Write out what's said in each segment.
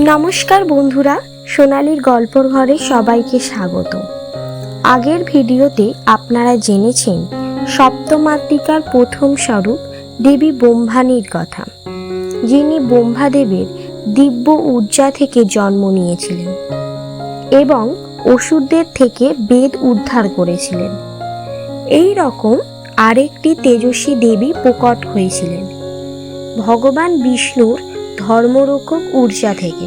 নমস্কার বন্ধুরা, সোনালির গল্পর ঘরে সবাইকে স্বাগত। আগের ভিডিওতে আপনারা জেনেছেন সপ্তমাতৃকার প্রথম স্বরূপ দেবী ব্রহ্মাণীর কথা, যিনি ব্রহ্মাদেবের দিব্য ঊর্জা থেকে জন্ম নিয়েছিলেন এবং অসুরদের থেকে বেদ উদ্ধার করেছিলেন। এই রকম আরেকটি তেজস্বী দেবী প্রকট হয়েছিলেন। ভগবান বিষ্ণুর ধর্মরক্ষক ঊর্জা থেকে।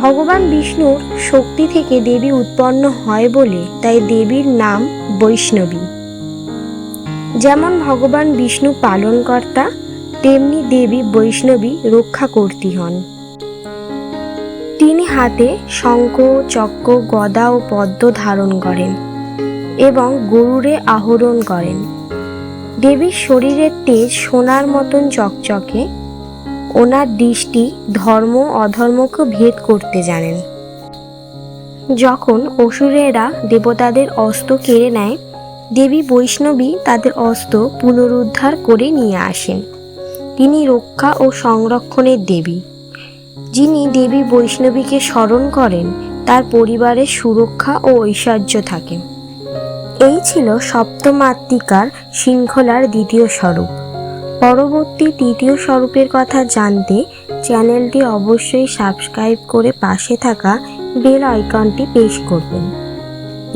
ভগবান বিষ্ণুর শক্তি থেকে দেবী উৎপন্ন হয় বলে তাই দেবীর নাম বৈষ্ণবী। যেমন ভগবান বিষ্ণু পালনকর্তা, তেমনি দেবী বৈষ্ণবী রক্ষা কর্তী হন। তিনি হাতে শঙ্খ, চক্র, গদা ও পদ্ম ধারণ করেন এবং গরুরে আহরণ করেন। দেবীর শরীরের তেজ সোনার মতন চকচকে ওনার দৃষ্টি ধর্ম অধর্মকে ভেদ করতে জানেন। যখন অসুরেরা দেবতাদের অস্ত্র কেড়ে নেয়, দেবী বৈষ্ণবী তাদের অস্ত্র পুনরুদ্ধার করে নিয়ে আসেন। তিনি রক্ষা ও সংরক্ষণের দেবী। যিনি দেবী বৈষ্ণবীকে স্মরণ করেন, তার পরিবারের সুরক্ষা ও ঐশ্বর্য থাকে। এই ছিল সপ্তমাত্রিকার শৃঙ্খলার দ্বিতীয় স্বরূপ। পরবর্তী তৃতীয় স্বরূপের কথা জানতে চ্যানেলটি অবশ্যই সাবস্ক্রাইব করে পাশে থাকা বেল আইকনটি পেশ করবেন,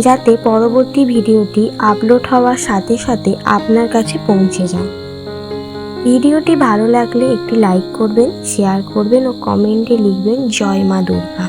যাতে পরবর্তী ভিডিওটি আপলোড হওয়ার সাথে সাথে আপনার কাছে পৌঁছে যায়। ভিডিওটি ভালো লাগলে একটি লাইক করবেন, শেয়ার করবেন ও কমেন্টে লিখবেন, জয় মা দুর্গা।